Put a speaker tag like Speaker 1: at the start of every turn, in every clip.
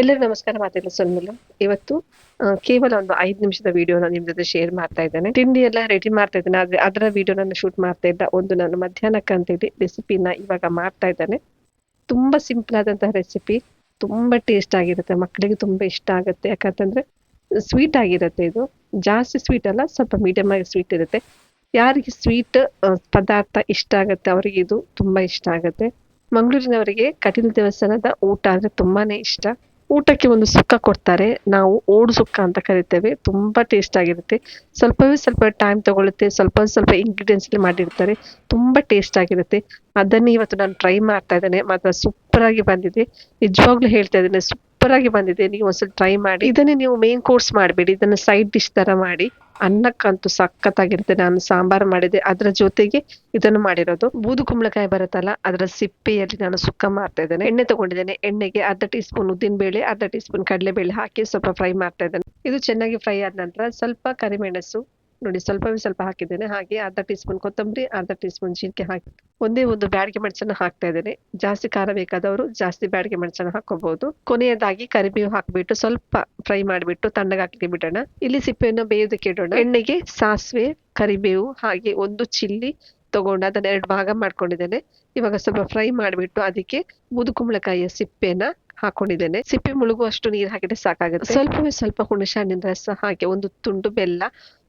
Speaker 1: ಎಲ್ಲರಿಗೂ ನಮಸ್ಕಾರ ಮಾತಾಡಲು ಸೊನ್ಮಿಲ್ಲ ಇವತ್ತು ಕೇವಲ ಒಂದು ಐದು ನಿಮಿಷದ ವಿಡಿಯೋನ ನಿಮ್ ಜೊತೆ ಶೇರ್ ಮಾಡ್ತಾ ಇದ್ದೇನೆ. ತಿಂಡಿ ಎಲ್ಲ ರೆಡಿ ಮಾಡ್ತಾ ಇದ್ದೇನೆ, ಆದ್ರೆ ಅದರ ವಿಡಿಯೋ ನಾನು ಶೂಟ್ ಮಾಡ್ತಾ ಇದ್ದ ಒಂದು ನಾನು ಮಧ್ಯಾಹ್ನಕ್ಕೆ ಅಂತೇಳಿ ರೆಸಿಪಿನ ಇವಾಗ ಮಾಡ್ತಾ ಇದ್ದೇನೆ. ತುಂಬಾ ಸಿಂಪಲ್ ಆದಂತಹ ರೆಸಿಪಿ ತುಂಬಾ ಟೇಸ್ಟ್ ಆಗಿರುತ್ತೆ ಮಕ್ಕಳಿಗೆ ತುಂಬಾ ಇಷ್ಟ ಆಗುತ್ತೆ. ಯಾಕಂತಂದ್ರೆ ಸ್ವೀಟ್ ಆಗಿರುತ್ತೆ ಇದು. ಜಾಸ್ತಿ ಸ್ವೀಟ್ ಅಲ್ಲ, ಸ್ವಲ್ಪ ಮೀಡಿಯಂ ಆಗಿ ಸ್ವೀಟ್ ಇರುತ್ತೆ. ಯಾರಿಗೆ ಸ್ವೀಟ್ ಪದಾರ್ಥ ಇಷ್ಟ ಆಗುತ್ತೆ, ಅವರಿಗೆ ಇದು ತುಂಬಾ ಇಷ್ಟ ಆಗುತ್ತೆ. ಮಂಗಳೂರಿನವರಿಗೆ ಕಟೀಲು ದೇವಸ್ಥಾನದ ಊಟ ಅಂದ್ರೆ ತುಂಬಾನೇ ಇಷ್ಟ. ಊಟಕ್ಕೆ ಒಂದು ಸುಕ್ಕ ಕೊಡ್ತಾರೆ. ನಾವು ಓಡು ಸುಕ್ಕ ಅಂತ ಕರಿತೇವೆ. ತುಂಬಾ ಟೇಸ್ಟ್ ಆಗಿರುತ್ತೆ. ಸ್ವಲ್ಪವೇ ಸ್ವಲ್ಪ ಟೈಮ್ ತಗೊಳ್ಳುತ್ತೆ ಸ್ವಲ್ಪ ಸ್ವಲ್ಪ ಇಂಗ್ರೀಡಿಯೆಂಟ್ಸ್ ಮಾಡಿರ್ತಾರೆ. ತುಂಬಾ ಟೇಸ್ಟ್ ಆಗಿರುತ್ತೆ. ಅದನ್ನೇ ಇವತ್ತು ನಾನು ಟ್ರೈ ಮಾಡ್ತಾ ಇದ್ದೇನೆ. ಮಾತ್ರ ಸೂಪರ್ ಆಗಿ ಬಂದಿದೆ. ನಿಜವಾಗ್ಲೂ ಹೇಳ್ತಾ ಇದ್ದೇನೆ ಸೂಪರ್ ಆಗಿ ಬಂದಿದೆ. ನೀವು ಒಂದ್ಸಲ ಟ್ರೈ ಮಾಡಿ. ಇದನ್ನೇ ನೀವು ಮೇನ್ ಕೋರ್ಸ್ ಮಾಡಬೇಡಿ. ಇದನ್ನ ಸೈಡ್ ಡಿಶ್ ತರ ಮಾಡಿ. ಅನ್ನಕ್ಕಂತೂ ಸಖತ್ತಾಗಿರುತ್ತೆ. ನಾನು ಸಾಂಬಾರ್ ಮಾಡಿದೆ. ಅದರ ಜೊತೆಗೆ ಇದನ್ನು ಮಾಡಿರೋದು. ಬೂದು ಕುಂಬಳಕಾಯಿ ಬರುತ್ತಲ್ಲ, ಅದರ ಸಿಪ್ಪೆಯಲ್ಲಿ ನಾನು ಸುಕ್ಕ ಮಾಡ್ತಾ ಇದ್ದೇನೆ. ಎಣ್ಣೆ ತಗೊಂಡಿದ್ದೇನೆ. ಎಣ್ಣೆಗೆ ಅರ್ಧ ಟೀ ಸ್ಪೂನ್ ಉದ್ದಿನ ಬೇಳೆ ಅರ್ಧ ಟೀ ಸ್ಪೂನ್ ಕಡಲೆಬೇಳೆ ಹಾಕಿ ಸ್ವಲ್ಪ ಫ್ರೈ ಮಾಡ್ತಾ ಇದ್ದೇನೆ. ಇದು ಚೆನ್ನಾಗಿ ಫ್ರೈ ಆದ ನಂತರ ಸ್ವಲ್ಪ ಕರಿಮೆಣಸು ನೋಡಿ ಸ್ವಲ್ಪವೇ ಸ್ವಲ್ಪ ಹಾಕಿದ್ದೇನೆ. ಹಾಗೆ ಅರ್ಧ ಟೀ ಸ್ಪೂನ್ ಕೊತ್ತಂಬರಿ ಅರ್ಧ ಟೀ ಸ್ಪೂನ್ ಜೀರಿಗೆ ಹಾಕಿ ಒಂದೇ ಒಂದು ಬ್ಯಾಡಿಗೆ ಮೆಣಸನ್ನ ಹಾಕ್ತಾ ಇದ್ದೇನೆ. ಜಾಸ್ತಿ ಖಾರ ಬೇಕಾದವರು ಜಾಸ್ತಿ ಬ್ಯಾಡಿಗೆ ಮೆಣಸನ್ನ ಹಾಕೋಬಹುದು ಕೊನೆಯದಾಗಿ ಕರಿಬೇವು ಹಾಕಿಬಿಟ್ಟು ಸ್ವಲ್ಪ ಫ್ರೈ ಮಾಡಿಬಿಟ್ಟು ತಣ್ಣಗಾಕಿ ಬಿಡೋಣ. ಇಲ್ಲಿ ಸಿಪ್ಪೆಯನ್ನು ಬೇಯೋದಕ್ಕೆ ಇಡೋಣ. ಎಣ್ಣೆಗೆ ಸಾಸಿವೆ ಕರಿಬೇವು ಹಾಗೆ ಒಂದು ಚಿಲ್ಲಿ ತಗೊಂಡು ಅದನ್ನ ಎರಡು ಭಾಗ ಮಾಡ್ಕೊಂಡಿದ್ದೇನೆ. ಇವಾಗ ಸ್ವಲ್ಪ ಫ್ರೈ ಮಾಡಿಬಿಟ್ಟು ಅದಕ್ಕೆ ಮುದುಕುಂಬಳಕಾಯಿಯ ಸಿಪ್ಪೆಯನ್ನ ಸಿಪ್ಪೆನ ಹಾಕೊಂಡಿದ್ದೇನೆ ಸಿಪ್ಪೆ ಮುಳುಗುವಷ್ಟು ನೀರು ಹಾಕಿದ್ರೆ ಸಾಕಾಗುತ್ತೆ. ಸ್ವಲ್ಪವೇ ಸ್ವಲ್ಪ ಹುಣಸೆ ಹಣ್ಣಿನ ರಸ ಹಾಕಿ ಒಂದು ತುಂಡು ಬೆಲ್ಲ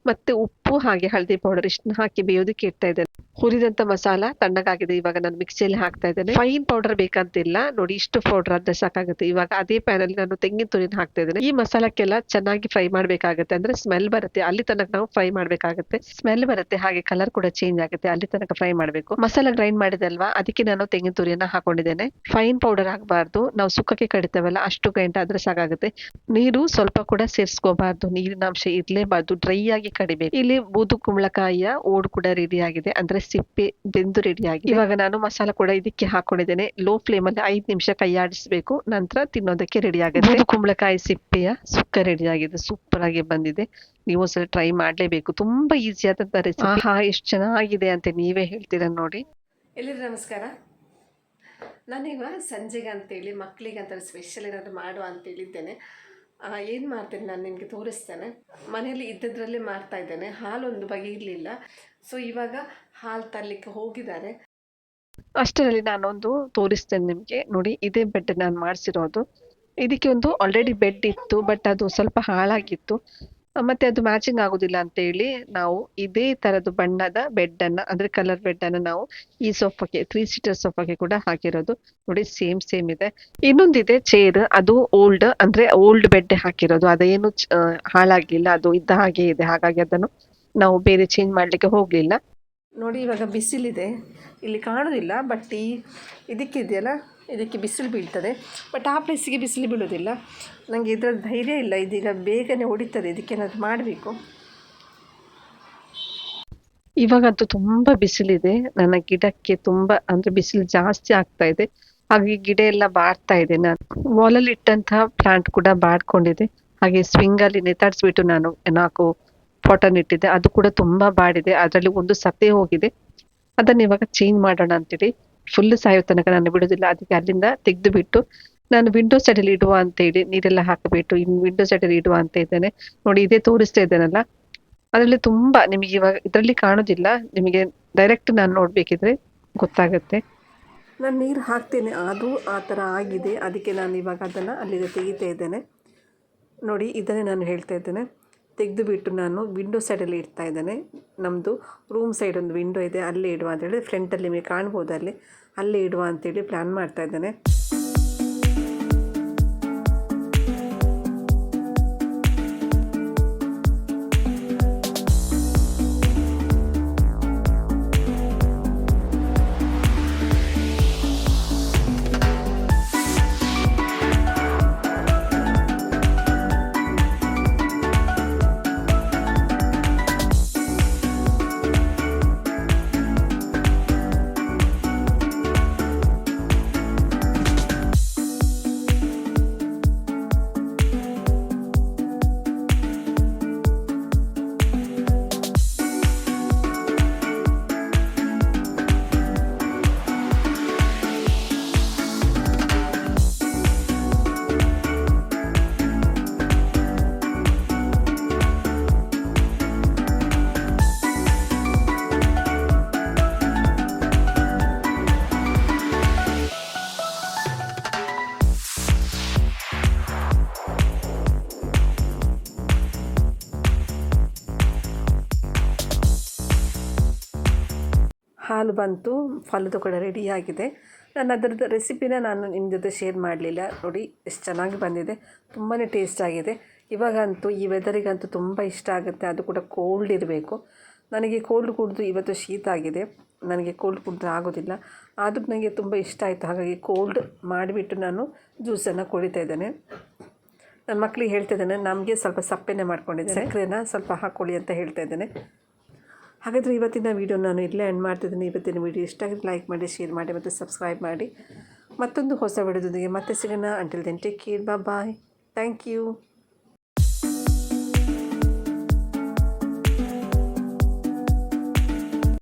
Speaker 1: ಮತ್ತೆ ಉಪ್ಪು ಹಾಗೆ ಹಳದಿ ಪೌಡರ್ ಇಷ್ಟನ್ನ ಹಾಕಿ ಬೇಯೋದಕ್ಕೆ ಇಡ್ತಾ ಇದ್ದೇನೆ. ಹುರಿದಂತ ಮಸಾಲ, ತಣ್ಣಗಾಗಿದೆ, ಇವಾಗ ನಾನು ಮಿಕ್ಸಿಯಲ್ಲಿ ಹಾಕ್ತಾ ಇದ್ದೇನೆ. ಫೈನ್ ಪೌಡರ್ ಬೇಕಂತಿಲ್ಲ. ನೋಡಿ ಇಷ್ಟು ಪೌಡರ್ ಆದ್ರೆ ಸಾಕಾಗುತ್ತೆ. ಇವಾಗ ಅದೇ ಪ್ಯಾನ್ ಅಲ್ಲಿ ನಾನು ತೆಂಗಿನ ತುರಿನ ಹಾಕ್ತಾ ಇದ್ದೇನೆ. ಈ ಮಸಾಲಕ್ಕೆಲ್ಲ ಚೆನ್ನಾಗಿ ಫ್ರೈ ಮಾಡ್ಬೇಕಾಗುತ್ತೆ. ಅಂದ್ರೆ ಸ್ಮೆಲ್ ಬರುತ್ತೆ. ಅಲ್ಲಿ ತನಕ ನಾವು ಫ್ರೈ ಮಾಡ್ಬೇಕಾಗುತ್ತೆ. ಸ್ಮೆಲ್ ಬರುತ್ತೆ. ಹಾಗೆ ಕಲರ್ ಕೂಡ ಚೇಂಜ್ ಆಗುತ್ತೆ. ಅಲ್ಲಿ ತನಕ ಫ್ರೈ ಮಾಡ್ಬೇಕು. ಮಸಾಲ ಗ್ರೈಂಡ್ ಮಾಡಿದಲ್ವಾ? ಅದಕ್ಕೆ ನಾನು ತೆಂಗಿನ ತುರಿಯನ್ನ ಹಾಕೊಂಡಿದ್ದೇನೆ. ಫೈನ್ ಪೌಡರ್ ಆಗಬಾರ್ದು ನಾವು ಸುಕ್ಕಕ್ಕೆ ಕಡಿತೇವಲ್ಲ, ಅಷ್ಟು ಗ್ರೈಂಡ್ ಆದ್ರೆ ಸಾಕಾಗುತ್ತೆ. ನೀರು ಸ್ವಲ್ಪ ಕೂಡ ಸೇರಿಸ್ಕೋಬಾರ್ದು. ನೀರಿನ ಅಂಶ ಇರ್ಲೇಬಾರ್ದು. ಡ್ರೈ ಆಗಿ ಕಡಿಬೇಕು. ಇಲ್ಲಿ ಬೂದು ಕುಂಬಳಕಾಯಿಯ ಓಡ್ ಕೂಡ ರೆಡಿ ಆಗಿದೆ. ಅಂದ್ರೆ ಸಿಪ್ಪೆ ಬೆಂದು ರೆಡಿ ಆಗಿದೆ. ಇವಾಗ ನಾನು ಮಸಾಲ ಕೂಡ ಇದಕ್ಕೆ ಹಾಕೊಂಡಿದ್ದೇನೆ. ಲೋ ಫ್ಲೇಮ್ ಅಲ್ಲಿ ಐದ್ ನಿಮಿಷ ಕೈ ಆಡಿಸ್ಬೇಕು. ನಂತರ ತಿನ್ನೋದಕ್ಕೆ ರೆಡಿ ಆಗುತ್ತೆ. ಕುಂಬಳಕಾಯಿ ಸಿಪ್ಪೆಯ ಸುಕ್ಕ ರೆಡಿ ಆಗಿದೆ. ಸೂಪರ್ ಆಗಿ ಬಂದಿದೆ. ನೀವು ಒಂದ್ಸಲ ಟ್ರೈ ಮಾಡ್ಲೇಬೇಕು. ತುಂಬಾ ಈಸಿ ಆದಂತ ರೆಸಿಪಿ ಆಹಾ. ಎಷ್ಟು ಚೆನ್ನಾಗಿದೆ ಅಂತ ನೀವೇ ಹೇಳ್ತೀರಾ ನೋಡಿ.
Speaker 2: ಎಲ್ಲರಿಗೂ ನಮಸ್ಕಾರ. ನಾನೀಗ ಸಂಜೆಗೆ ಅಂತೇಳಿ ಮಕ್ಕಳಿಗೆ ಅಂತ ಸ್ಪೆಷಲ್ ಏನಾದರೂ ಮಾಡುವ ಅಂತ ಹೇಳಿದ್ದೇನೆ ಏನು ಮಾಡ್ತೀನಿ ನಾನು ನಿಮಗೆ ತೋರಿಸ್ತೇನೆ. ಮನೆಯಲ್ಲಿ ಇದ್ದದ್ರಲ್ಲೇ ಮಾಡ್ತಾ ಇದ್ದೇನೆ. ಹಾಲೊಂದು ಬಗೆ ಇರಲಿಲ್ಲ. ಸೊ ಇವಾಗ ಹಾಲು ತರಲಿಕ್ಕೆ ಹೋಗಿದ್ದಾರೆ.
Speaker 1: ಅಷ್ಟರಲ್ಲಿ ನಾನೊಂದು ತೋರಿಸ್ತೇನೆ ನಿಮಗೆ. ನೋಡಿ, ಇದೇ ಬೆಡ್ ನಾನು ಮಾಡಿಸಿರೋದು. ಇದಕ್ಕೆ ಒಂದು ಆಲ್ರೆಡಿ ಬೆಡ್ ಇತ್ತು ಬಟ್ ಅದು ಸ್ವಲ್ಪ ಹಾಳಾಗಿತ್ತು. ಮತ್ತೆ ಅದು ಮ್ಯಾಚಿಂಗ್ ಆಗುದಿಲ್ಲ ಅಂತ ಹೇಳಿ ನಾವು ಇದೇ ತರದ್ದು ಬಣ್ಣದ ಬೆಡ್ ಅನ್ನ, ಅಂದ್ರೆ ಕಲರ್ ಬೆಡ್ ಅನ್ನ ನಾವು ಈ ಸೋಫಾಗೆ ತ್ರೀ ಸೀಟರ್ ಸೋಫಾಗೆ ಕೂಡ ಹಾಕಿರೋದು. ನೋಡಿ ಸೇಮ್ ಸೇಮ್ ಇದೆ. ಇನ್ನೊಂದಿದೆ ಚೇರ್ ಅದು ಓಲ್ಡ್ ಅಂದ್ರೆ ಓಲ್ಡ್ ಬೆಡ್ ಹಾಕಿರೋದು. ಅದೇನು ಹಾಳಾಗಿಲ್ಲ ಅದು ಇದ್ದ ಹಾಗೆ ಇದೆ. ಹಾಗಾಗಿ ಅದನ್ನು ನಾವು ಬೇರೆ ಚೇಂಜ್ ಮಾಡ್ಲಿಕ್ಕೆ ಹೋಗ್ಲಿಲ್ಲ.
Speaker 2: ನೋಡಿ, ಇವಾಗ ಬಿಸಿಲಿದೆ. ಇಲ್ಲಿ ಕಾಣೋದಿಲ್ಲ ಬಟ್ ಈ ಇದಕ್ಕಿದೆಯಲ್ಲ ಇದಕ್ಕೆ ಬಿಸಿಲು ಬೀಳ್ತದೆ. ಬಟ್ ಆ ಪ್ಲೇಸಿಗೆ ಬಿಸಿಲು ಬೀಳೋದಿಲ್ಲ. ನನಗೆ ಇದರ ಧೈರ್ಯ ಇಲ್ಲ. ಇದೀಗ ಬೇಗನೆ ಹೊಡಿತದೆ. ಇದಕ್ಕೇನಾದ್ರು ಮಾಡಬೇಕು.
Speaker 1: ಇವಾಗಂತೂ ತುಂಬಾ ಬಿಸಿಲಿದೆ. ನನ್ನ ಗಿಡಕ್ಕೆ ತುಂಬಾ ಅಂದ್ರೆ ಬಿಸಿಲು ಜಾಸ್ತಿ ಆಗ್ತಾ ಇದೆ. ಹಾಗೆ ಗಿಡ ಎಲ್ಲ ಬಾಡ್ತಾ ಇದೆ ನಾನು. ವಾಲಲ್ಲಿ ಇಟ್ಟಂತಹ ಪ್ಲಾಂಟ್ ಕೂಡ ಬಾಡ್ಕೊಂಡಿದೆ ಹಾಗೆ ಸ್ವಿಂಗಲ್ಲಿ ನೇತಾಡ್ಸ್ಬಿಟ್ಟು ನಾನು ನಾಲ್ಕು ಪಾಟನ್ ಇಟ್ಟಿದ್ದೆ. ಅದು ಕೂಡ ತುಂಬಾ ಬಾಡಿದೆ. ಅದರಲ್ಲಿ ಒಂದು ಸತ್ತೇ ಹೋಗಿದೆ. ಅದನ್ನ ಇವಾಗ ಚೇಂಜ್ ಮಾಡೋಣ ಅಂತೇಳಿ ಫುಲ್ ಸಾಯೋ ತನಕ ನಾನು ಬಿಡುದಿಲ್ಲ. ಅದಕ್ಕೆ ಅಲ್ಲಿಂದ ತೆಗೆದು ಬಿಟ್ಟು ನಾನು ವಿಂಡೋ ಸೈಡಲ್ಲಿ ಇಡುವ ಅಂತ ಹೇಳಿ ನೀರೆಲ್ಲ ಹಾಕಬಿಟ್ಟು ಇನ್ ವಿಂಡೋ ಸೈಡಲ್ಲಿ ಇಡುವ ಅಂತ ಇದ್ದೇನೆ. ನೋಡಿ ಇದೇ ತೋರಿಸ್ತಾ ಇದ್ದೇನಲ್ಲ? ಅದರಲ್ಲಿ ತುಂಬಾ ನಿಮಗೆ ಇವಾಗ ಇದರಲ್ಲಿ ಕಾಣೋದಿಲ್ಲ. ನಿಮಗೆ ಡೈರೆಕ್ಟ್ ನಾನು ನೋಡ್ಬೇಕಿದ್ರೆ ಗೊತ್ತಾಗುತ್ತೆ.
Speaker 2: ನಾನು ನೀರು ಹಾಕ್ತೇನೆ. ಅದು ಆ ಥರ ಆಗಿದೆ. ಅದಕ್ಕೆ ನಾನು ಇವಾಗ ಅದನ್ನು ಅಲ್ಲಿಗೆ ತೆಗಿತಾ ಇದ್ದೇನೆ. ನೋಡಿ ಇದನ್ನೇ ನಾನು ಹೇಳ್ತಾ ಇದ್ದೇನೆ. ತೆಗೆದು ಬಿಟ್ಟು ನಾನು ವಿಂಡೋ ಸೈಡಲ್ಲಿ ಇಡ್ತಾ ಇದ್ದಾನೆ. ನಮ್ಮದು ರೂಮ್ ಸೈಡ್ ಒಂದು ವಿಂಡೋ ಇದೆ. ಅಲ್ಲೇ ಇಡುವ ಅಂತೇಳಿ ಫ್ರಂಟಲ್ಲಿ ನಿಮಗೆ ಕಾಣ್ಬೋದು ಅಲ್ಲಿ. ಅಲ್ಲೇ ಇಡುವ ಅಂತೇಳಿ ಪ್ಲ್ಯಾನ್ ಮಾಡ್ತಾ ಇದ್ದೇನೆ. ಹಾಲು ಬಂತು, ಫಲದ ಕೂಡ ರೆಡಿಯಾಗಿದೆ ನಾನು ಅದರದ್ದು ರೆಸಿಪಿನ ನಾನು ನಿಮ್ಮ ಜೊತೆ ಶೇರ್ ಮಾಡಲಿಲ್ಲ. ನೋಡಿ, ಎಷ್ಟು ಚೆನ್ನಾಗಿ ಬಂದಿದೆ. ತುಂಬಾ ಟೇಸ್ಟ್ ಆಗಿದೆ. ಇವಾಗಂತೂ, ಈ ವೆದರಿಗಂತೂ ತುಂಬ ಇಷ್ಟ ಆಗುತ್ತೆ. ಅದು ಕೂಡ ಕೋಲ್ಡ್ ಇರಬೇಕು. ನನಗೆ ಕೋಲ್ಡ್ ಕುಡಿದು ಇವತ್ತು ಶೀತ ಆಗಿದೆ. ನನಗೆ ಕೋಲ್ಡ್ ಕುಡಿದ್ರೆ ಆಗೋದಿಲ್ಲ. ಆದರೂ ನನಗೆ ತುಂಬ ಇಷ್ಟ ಆಯಿತು. ಹಾಗಾಗಿ ಕೋಲ್ಡ್ ಮಾಡಿಬಿಟ್ಟು ನಾನು ಜ್ಯೂಸನ್ನು ಕುಡಿತಾ ಇದ್ದೇನೆ. ನನ್ನ ಮಕ್ಕಳಿಗೆ ಹೇಳ್ತಾ ಇದ್ದೇನೆ, ನಮಗೆ ಸ್ವಲ್ಪ ಸಪ್ಪೆನೆ ಮಾಡ್ಕೊಂಡಿದ್ದೆ ಸಕ್ಕರೆನ ಸ್ವಲ್ಪ ಹಾಕ್ಕೊಳ್ಳಿ ಅಂತ ಹೇಳ್ತಾ ಇದ್ದೇನೆ. ಹಾಗಾದರೆ ಇವತ್ತಿನ ವೀಡಿಯೋ ನಾನು ಇಲ್ಲೇ ಎಂಡ್ ಮಾಡ್ತಿದ್ದೀನಿ. ಇವತ್ತಿನ ವೀಡಿಯೋ ಇಷ್ಟ ಆಗಿದ್ರೆ ಲೈಕ್ ಮಾಡಿ ಶೇರ್ ಮಾಡಿ ಮತ್ತು ಸಬ್ಸ್ಕ್ರೈಬ್ ಮಾಡಿ. ಮತ್ತೊಂದು ಹೊಸ ವಿಡಿಯೋದೊಂದಿಗೆ ಮತ್ತೆ ಸಿಗೋಣ. Until then take care bye thank you